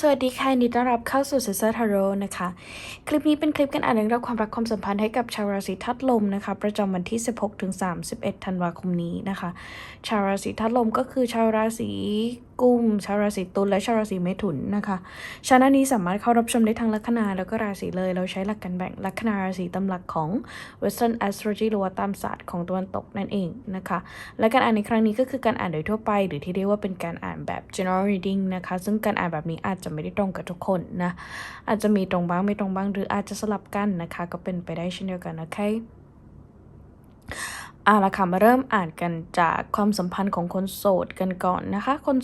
สวัสดีค่ะยินดีต้อนรับเข้าสู่เซซอร์ทาโร่นะคะ คลิปนี้เป็นคลิปการอ่านเรื่องราวความรักความสัมพันธ์ให้กับชาวราศีทัดลมนะคะ ประจำวันที่ 16ถึง31 ธันวาคมนี้นะคะ ชาวราศีทัดลมก็คือชาวราศี กุมชาวราศีตุลและชาวราศีเมถุนนะคะชาแนลนี้สามารถเข้ารับชมได้ทั้งลัคนาแล้วก็ราศีเลย เราใช้หลักการแบ่งลัคนาราศีตามหลักของ Western Astrology หรือว่าตามศาสตร์ของตะวันตกนั่นเองนะคะ และการอ่านในครั้งนี้ก็คือการอ่านโดยทั่วไป หรือที่เรียกว่าเป็นการอ่านแบบ general reading นะคะ ซึ่งการอ่านแบบนี้อาจจะไม่ได้ตรงกับทุกคนนะ อาจจะมีตรงบ้างไม่ตรงบ้าง หรืออาจจะสลับกันนะคะ ก็เป็นไปได้เช่นเดียวกันโอเค อาละค่ะมาเริ่มอ่านกันจากความสัมพันธ์ของคนโสดกันก่อนนะคะ คน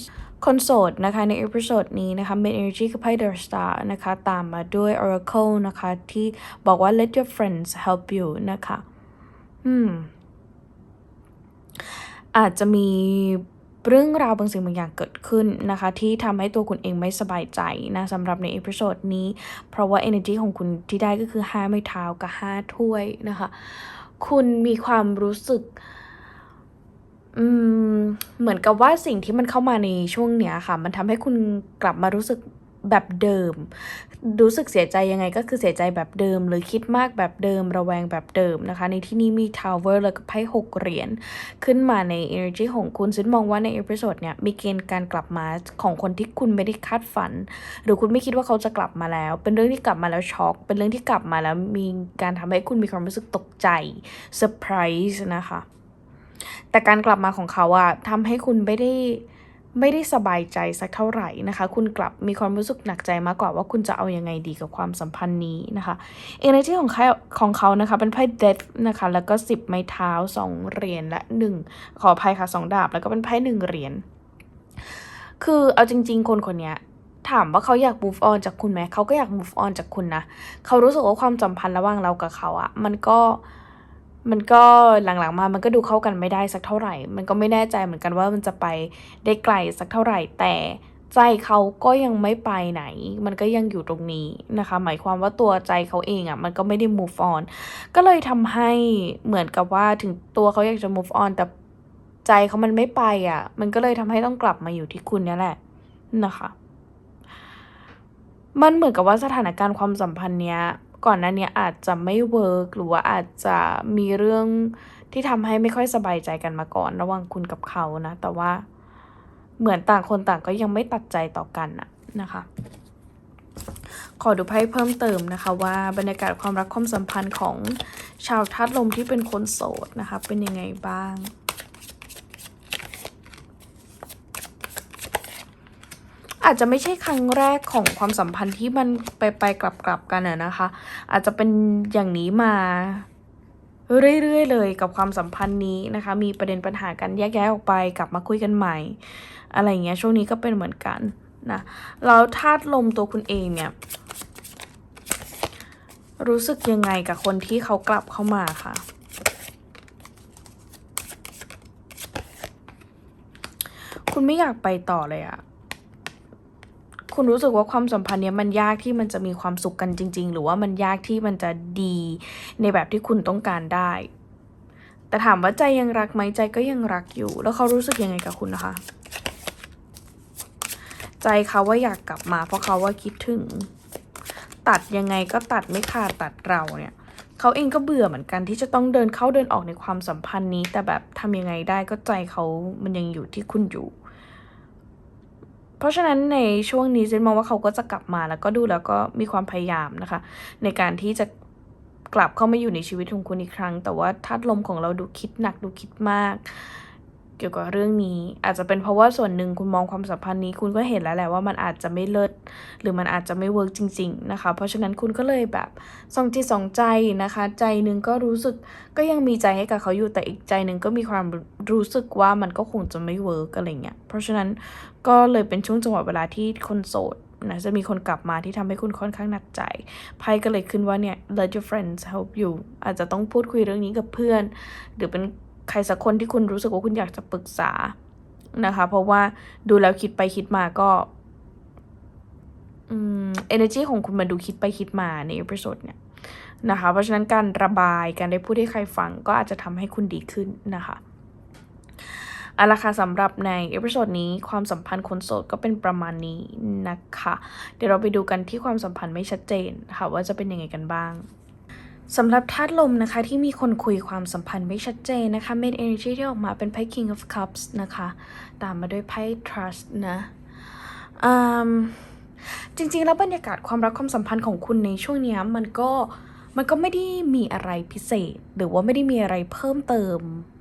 คนโสดนะคะในเอพิโซดนี้นะคะ Main Energy คือไพ่ The Star นะคะ ตามมาด้วย Oracle นะคะ ที่บอกว่า let your friends help you นะคะ อืม อาจจะมีเรื่องราวบางสิ่งบางอย่างเกิดขึ้นนะคะ ที่ทำให้ตัวคุณเองไม่สบายใจนะสำหรับในเอพิโซดนี้ เพราะว่า energy ของคุณที่ได้ก็คือ 5 ไม้เท้ากับ 5 ถ้วยนะคะ คุณมีความรู้สึกเหมือนกับว่าสิ่งที่มันเข้ามาในช่วงเนี้ยค่ะ มันทำให้คุณกลับมารู้สึกแบบเดิม รู้สึกเสียใจยังไงก็คือเสียใจแบบเดิม หรือคิดมากแบบเดิม ระแวงแบบเดิมนะคะ ในที่นี้มี Tower แล้วก็ไพ่หกเหรียญขึ้นมาใน energy ของคุณซึ่งมองว่าในเอพิโซดเนี่ยมีเกณฑ์การกลับมาของคนที่คุณไม่ได้คาดฝัน หรือคุณไม่คิดว่าเขาจะกลับมาแล้ว เป็นเรื่องที่กลับมาแล้วช็อกเป็นเรื่องที่กลับมาแล้วมีการทำให้คุณมีความรู้สึกตกใจเซอร์ไพรส์นะคะแต่การกลับมาของเขาอะทำให้คุณไม่ได้ ไม่ได้สบายใจสักเท่าไหร่นะคะ คุณกลับมีความรู้สึกหนักใจมากกว่าว่าคุณจะเอายังไงดีกับความสัมพันธ์นี้นะคะเอเนจีของเขาของเขานะคะ เป็นไพ่เด h นะคะ แล้วก็สิบไม้เท้าสองเหรียญและหนึ่งขออภัยค่ะสองดาบ แล้วก็เป็นไพ่หนึ่งเหรียญคือเอาจริง ๆ คนคนนี้ถามว่าเขาอยาก move on จากคุณไหมเขาก็อยาก move on จากคุณนะ เขารู้สึกว่าความสัมพันธ์ระหว่างเรากับเขาอะมันก็ มันก็หลังๆมามันก็ดูเข้ากันไม่ได้สักเท่าไหร่ มันก็ไม่แน่ใจเหมือนกันว่ามันจะไปได้ไกลสักเท่าไหร่ แต่ใจเขาก็ยังไม่ไปไหน มันก็ยังอยู่ตรงนี้นะคะ หมายความว่าตัวใจเขาเองอะ่ะ มันก็ไม่ได้ move on ก็เลยทำให้เหมือนกับว่าถึงตัวเขาอยากจะ move on แต่ใจเขามันไม่ไปอะ่ะ มันก็เลยทำให้ต้องกลับมาอยู่ที่คุณนี่แหละนะคะ มันเหมือนกับว่าสถานการณ์ความสัมพันธ์เนี้ย ก่อนหน้านี้อาจจะไม่เวิร์กหรือว่าอาจจะมีเรื่องที่ทำให้ไม่ค่อยสบายใจกันมาก่อน ระหว่างคุณกับเขานะ แต่ว่าเหมือนต่างคนต่างก็ยังไม่ตัดใจต่อกันนะนะคะ ขอดูไพ่เพิ่มเติมนะคะ ว่าบรรยากาศความรักความสัมพันธ์ของชาวทัดลมที่เป็นคนโสดนะคะ เป็นยังไงบ้าง อาจจะไม่ใช่ครั้งแรกของความสัมพันธ์ที่มันไปไปกลับกลับกันอะนะคะ อาจจะเป็นอย่างนี้มาเรื่อยๆเลยกับความสัมพันธ์นี้นะคะ มีประเด็นปัญหากันแยกย้ายออกไปกลับมาคุยกันใหม่ อะไรเงี้ยช่วงนี้ก็เป็นเหมือนกันนะแล้วธาตุลมตัวคุณเองเนี่ย รู้สึกยังไงกับคนที่เขากลับเข้ามาคะคุณไม่อยากไปต่อเลยอะ คุณรู้สึกว่าความสัมพันธ์เนี้ยมันยากที่มันจะมีความสุขกันจริง ๆ หรือว่ามันยากที่มันจะดีในแบบที่คุณต้องการได้ แต่ถามว่าใจยังรักไหมใจก็ยังรักอยู่ แล้วเขารู้สึกยังไงกับคุณนะคะ ใจเขาว่าอยากกลับมา เพราะเขาว่าคิดถึง ตัดยังไงก็ตัดไม่ขาดตัดเราเนี่ยเขาเองก็เบื่อเหมือนกันที่จะต้องเดินเข้าเดินออกในความสัมพันธ์นี้ แต่แบบทำยังไงได้ก็ใจเขามันยังอยู่ที่คุณอยู่ เพราะฉะนั้นในช่วงนี้เจนมองว่าเขาก็จะกลับมาแล้วก็ดูแล้วก็มีความพยายามนะคะ ในการที่จะกลับเข้ามาอยู่ในชีวิตของคุณอีกครั้ง แต่ว่าธาตุลมของเราดูคิดหนักดูคิดมาก กี่ยวกับเรื่องนี้ อาจจะเป็นเพราะว่าส่วนหนึ่งคุณมองความสัมพันธ์นี้ คุณก็เห็นแล้วแหละว่ามันอาจจะไม่เลิศหรือมันอาจจะไม่เวิร์กจริง ๆนะคะ เพราะฉะนั้นคุณก็เลยแบบสองจิตสองใจนะคะ ใจหนึ่งก็รู้สึกก็ยังมีใจให้กับเขาอยู่แต่อีกใจหนึ่งก็มีความรู้สึกว่ามันก็คงจะไม่เวิร์กอะไรเงี้ยเพราะฉะนั้นก็เลยเป็นช่วงจังหวะเวลาที่คนโสดนะจะมีคนกลับมาที่ทำให้คุณค่อนข้างหนักใจ ไพ่ก็เลยขึ้นว่าเนี่ย let your friends help you อาจจะต้องพูดคุยเรื่องนี้กับเพื่อน หรือเป็น ใครสักคนที่คุณรู้สึกว่าคุณอยากจะปรึกษานะคะ เพราะว่าดูแล้วคิดไปคิดมาก็อืม energy ของคุณมันดูคิดไปคิดมาในเอพิโซดเนี่ยนะคะ เพราะฉะนั้นการระบายการได้พูดให้ใครฟังก็อาจจะทำให้คุณดีขึ้นนะคะเอาละค่ะสำหรับในเอพิโซดนี้ความสัมพันธ์คนโสดก็เป็นประมาณนี้นะคะ เดี๋ยวเราไปดูกันที่ความสัมพันธ์ไม่ชัดเจนค่ะว่าจะเป็นยังไงกันบ้าง สำหรับธาตุลมนะคะที่มีคนคุยความสัมพันธ์ไม่ชัดเจนนะคะ main energy ที่ออกมาเป็นไพ่ king of cups นะคะ ตามมาด้วยไพ่ trust นะอืมจริงๆ แล้วบรรยากาศความรักความสัมพันธ์ของคุณในช่วงนี้มันก็มันก็ไม่ได้มีอะไรพิเศษ หรือว่าไม่ได้มีอะไรเพิ่มเติม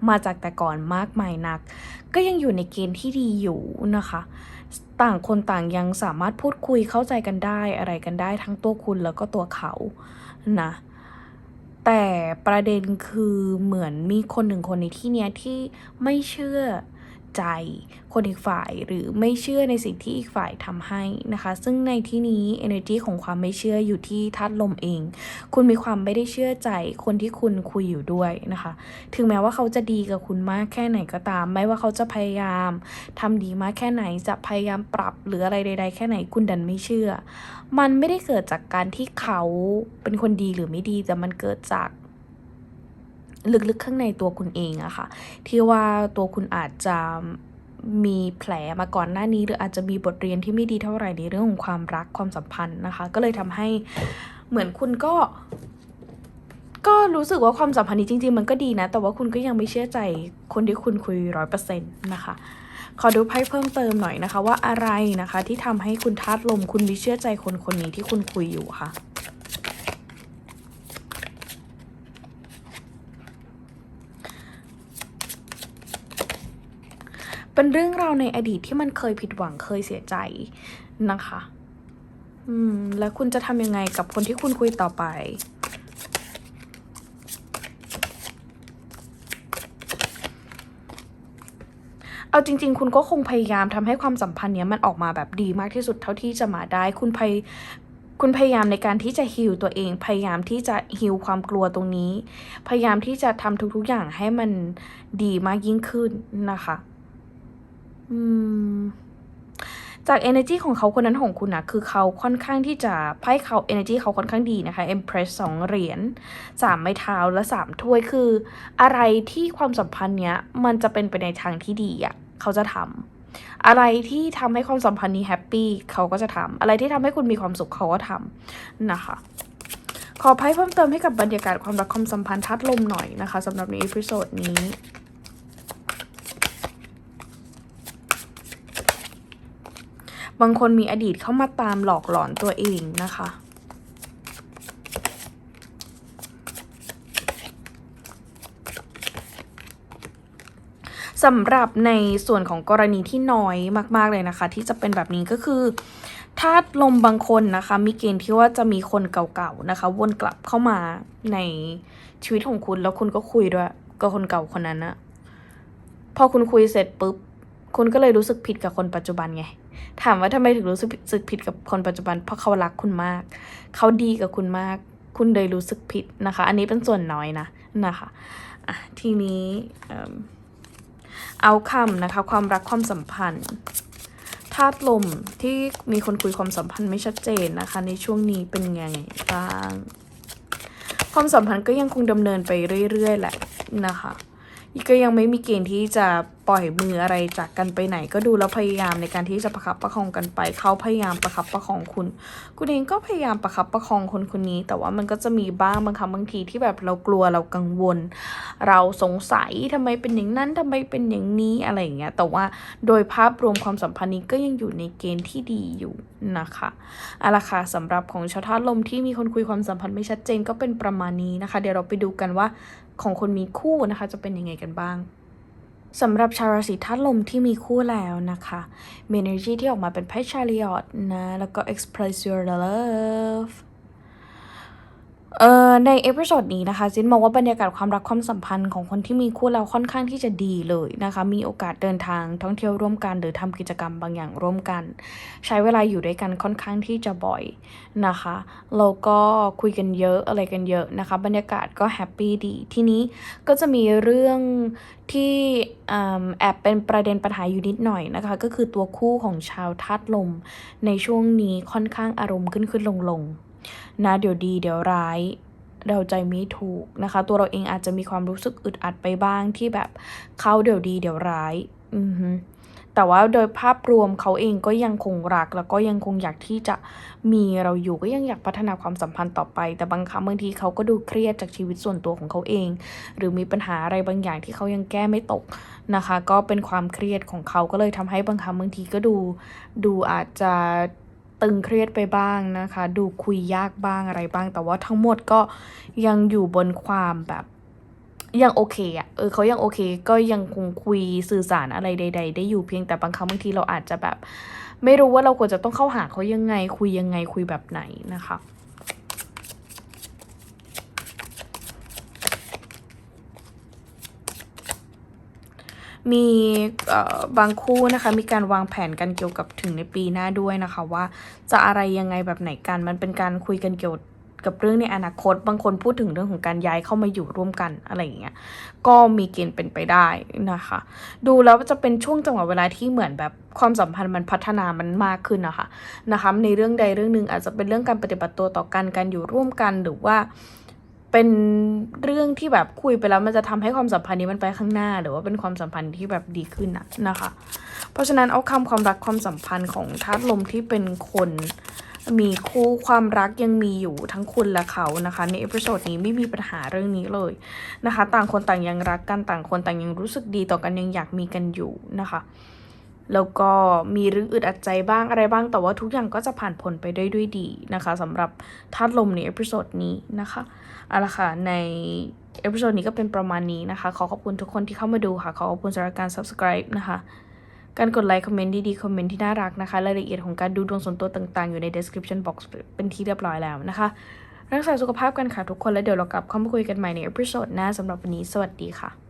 มาจากแต่ก่อนมากมายนัก ก็ยังอยู่ในเกณฑ์ที่ดีอยู่นะคะ ต่างคนต่างยังสามารถพูดคุยเข้าใจกันได้อะไรกันได้ทั้งตัวคุณแล้วก็ตัวเขานะ แต่ประเด็นคือเหมือนมีคนหนึ่งคนในที่เนี้ยที่ไม่เชื่อ ใจคนอีกฝ่ายหรือไม่เชื่อในสิ่งที่อีกฝ่ายทำให้นะคะ ซึ่งในที่นี้ energy ของความไม่เชื่ออยู่ที่ธาตุลมเอง คุณมีความไม่ได้เชื่อใจคนที่คุณคุยอยู่ด้วยนะคะ ถึงแม้ว่าเขาจะดีกับคุณมากแค่ไหนก็ตาม ไม่ว่าเขาจะพยายามทำดีมากแค่ไหนจะพยายามปรับหรืออะไรใด ๆ แค่ไหนคุณดันไม่เชื่อ มันไม่ได้เกิดจากการที่เขาเป็นคนดีหรือไม่ดีแต่มันเกิดจาก ลึกๆข้างในตัวคุณเองอะค่ะ ที่ว่าตัวคุณอาจจะมีแผลมาก่อนหน้านี้ หรืออาจจะมีบทเรียนที่ไม่ดีเท่าไหร่ในเรื่องของความรักความสัมพันธ์นะคะ ก็เลยทำให้เหมือนคุณก็ ก็รู้สึกว่าความสัมพันธ์นี้จริง ๆ มันก็ดีนะ แต่ว่าคุณก็ยังไม่เชื่อใจคนที่คุณคุยร้อยเปอร์เซ็นต์นะคะขอดูไพ่เพิ่มเติมหน่อยนะคะ ว่าอะไรนะคะ ที่ทำให้คุณธาตุลมคุณไม่เชื่อใจคนคนนี้ที่คุณคุยอยู่ค่ะ เป็นเรื่องราวในอดีตที่มันเคยผิดหวังเคยเสียใจนะคะ อืม แล้วคุณจะทำยังไงกับคนที่คุณคุยต่อไปเอาจริง ๆ คุณก็คงพยายามทำให้ความสัมพันธ์เนี้ยมันออกมาแบบดีมากที่สุดเท่าที่จะมาได้ คุณพยคุณพยายามในการที่จะฮิลตัวเอง พยายามที่จะฮิลความกลัวตรงนี้ พยายามที่จะทำทุกๆอย่างให้มันดีมากยิ่งขึ้นนะคะ อืมจาก energy ของเขาคนนั้นของคุณนะคือเขาค่อนข้างที่จะไพ่เขา energy เขาค่อนข้างดีนะคะ empress สองเหรียญสามไม้เท้าและสามถ้วยคือ อะไรที่ความสัมพันธ์เนี้ย มันจะเป็นไปในทางที่ดีอะ่ะเขาจะทำอะไรที่ทำให้ความสัมพันธ์นี้แฮปปี้เขาก็จะทำอะไรที่ทำให้คุณมีความสุขเขาก็ทำนะคะ ขอไพ่เพิ่มเติมให้กับบรรยากาศความรักความสัมพันธ์ทัดลมหน่อยนะคะสำหรับในอีพิโซดนี้ บางคนมีอดีตเข้ามาตามหลอกหลอนตัวเองนะคะ สำหรับในส่วนของกรณีที่น้อยมาก ๆ เลยนะคะ ที่จะเป็นแบบนี้ก็คือธาตุลมบางคนนะคะมีเกณฑ์ที่ว่าจะมีคนเก่าๆนะคะ วนกลับเข้ามาในชีวิตของคุณแล้วคุณก็คุยด้วยกับคนเก่าคนนั้นนะพอคุณคุยเสร็จปุ๊บ คุณก็เลยรู้สึกผิดกับคนปัจจุบันไง ถามว่าทำไมถึงรู้สึกผิดกับคนปัจจุบัน เพราะเขารักคุณมาก เขาดีกับคุณมาก คุณเลยรู้สึกผิดนะคะ อันนี้เป็นส่วนน้อยนะนะคะะทีนี้เอาคำนะคะ ความรักความสัมพันธ์ธาตุลมที่มีคนคุยความสัมพันธ์ไม่ชัดเจนนะคะ ในช่วงนี้เป็นไงบ้าง ความสัมพันธ์ก็ยังคงดำเนินไปเรื่อยๆแหละนะคะ ก็ยังไม่มีเกณฑ์ที่จะปล่อยมืออะไรจากกันไปไหน ก็ดูแล้วพยายามในการที่จะประคับประคองกันไป เขาพยายามประคับประคองคุณ คุณเองก็พยายามประคับประคองคนคนนี้ แต่ว่ามันก็จะมีบ้างบางครั้งบางทีที่แบบเรากลัวเรากังวล เราสงสัยทำไมเป็นอย่างนั้นทำไมเป็นอย่างนี้อะไรอย่างเงี้ยแต่ว่าโดยภาพรวมความสัมพันธ์นี้ก็ยังอยู่ในเกณฑ์ที่ดีอยู่นะคะอาละค่ะสำหรับของชาวธาตุลมที่มีคนคุยความสัมพันธ์ไม่ชัดเจนก็เป็นประมาณนี้นะคะ เดี๋ยวเราไปดูกันว่า ของคนมีคู่นะคะ จะเป็นยังไงกันบ้างสำหรับชาวราศีธาตุลมที่มีคู่แล้วนะคะมี energy ที่ออกมาเป็นไพ่ชาริออตนะ แล้วก็ express your love เอ่อในเอพิโซดนี้นะคะซินมองว่าบรรยากาศความรักความสัมพันธ์ของคนที่มีคู่แล้วค่อนข้างที่จะดีเลยนะคะ มีโอกาสเดินทางท่องเที่ยวร่วมกัน หรือทำกิจกรรมบางอย่างร่วมกัน ใช้เวลาอยู่ด้วยกันค่อนข้างที่จะบ่อยนะคะแล้วก็คุยกันเยอะอะไรกันเยอะนะคะ บรรยากาศก็แฮปปี้ดี ทีนี้ก็จะมีเรื่องที่แอบเป็นประเด็นปัญหาอยู่นิดหน่อยนะคะ ก็คือตัวคู่ของชาวธาตุลมในช่วงนี้ค่อนข้างอารมณ์ขึ้นขึ้นลงลง นะเดี๋ยวดีเดี๋ยวร้ายเราใจไม่ถูกนะคะ ตัวเราเองอาจจะมีความรู้สึกอึดอัดไปบ้างที่แบบเขาเดี๋ยวดีเดี๋ยวร้ายอือฮึแต่ว่าโดยภาพรวมเขาเองก็ยังคงรัก แล้วก็ยังคงอยากที่จะมีเราอยู่ก็ยังอยากพัฒนาความสัมพันธ์ต่อไป แต่บางครั้งบางทีเขาก็ดูเครียดจากชีวิตส่วนตัวของเขาเอง หรือมีปัญหาอะไรบางอย่างที่เขายังแก้ไม่ตกนะคะ ก็เป็นความเครียดของเขาก็เลยทำให้บางครั้งบางทีก็ดู ดูอาจจะ ตึงเครียดไปบ้างนะคะ ดูคุยยากบ้างอะไรบ้าง แต่ว่าทั้งหมดก็ยังอยู่บนความแบบยังโอเคอะเออเขายังโอเค ก็ยังคงคุยสื่อสารอะไรใด ๆ ได้อยู่เพียงแต่บางครั้งบางทีเราอาจจะแบบ ไม่รู้ว่าเราควรจะต้องเข้าหาเขายังไง คุยยังไงคุยแบบไหนนะคะ มีเอ่อบางคู่นะคะ มีการวางแผนกันเกี่ยวกับถึงในปีหน้าด้วยนะคะ ว่าจะอะไรยังไงแบบไหนกัน มันเป็นการคุยกันเกี่ยวกับเรื่องในอนาคต บางคนพูดถึงเรื่องของการย้ายเข้ามาอยู่ร่วมกันอะไรอย่างเงี้ย ก็มีเกณฑ์เป็นไปได้นะคะ ดูแล้วจะเป็นช่วงจังหวะเวลาที่เหมือนแบบความสัมพันธ์มันพัฒนามันมากขึ้นนะคะนะคะ ในเรื่องใดเรื่องหนึ่งอาจจะเป็นเรื่องการปฏิบัติตัวต่อกันการอยู่ร่วมกันหรือว่า เป็นเรื่องที่แบบคุยไปแล้วมันจะทำให้ความสัมพันธ์นี้มันไปข้างหน้า หรือว่าเป็นความสัมพันธ์ที่แบบดีขึ้นนะนะคะ เพราะฉะนั้นเอาคำความรักความสัมพันธ์ของธาตุลมที่เป็นคนมีคู่ความรักยังมีอยู่ทั้งคุณและเขานะคะ ในเอพิโซดนี้ไม่มีปัญหาเรื่องนี้เลยนะคะ ต่างคนต่างยังรักกันต่างคนต่างยังรู้สึกดีต่อกันยังอยากมีกันอยู่นะคะ แล้วก็มีเรื่องอึดอัดใจบ้างอะไรบ้าง แต่ว่าทุกอย่างก็จะผ่านพ้นไปได้ด้วยดีนะคะสำหรับธาตุลมในเอพิโซดนี้นะคะเอาละค่ะในเอพิโซดนี้ก็เป็นประมาณนี้นะคะ ขอขอบคุณทุกคนที่เข้ามาดูค่ะ ขอขอบคุณสำหรับการ subscribe นะคะการกดไลค์ คอมเมนต์ดีๆ คอมเมนต์ที่น่ารักนะคะ รายละเอียดของการดูดวงส่วนตัวต่าง ๆ อยู่ใน description box เป็นที่เรียบร้อยแล้วนะคะ รักษาสุขภาพกันค่ะทุกคน แล้วเดี๋ยวเรากลับเข้ามาคุยกันใหม่ในเอพิโซดหน้าสำหรับวันนี้ สวัสดีค่ะ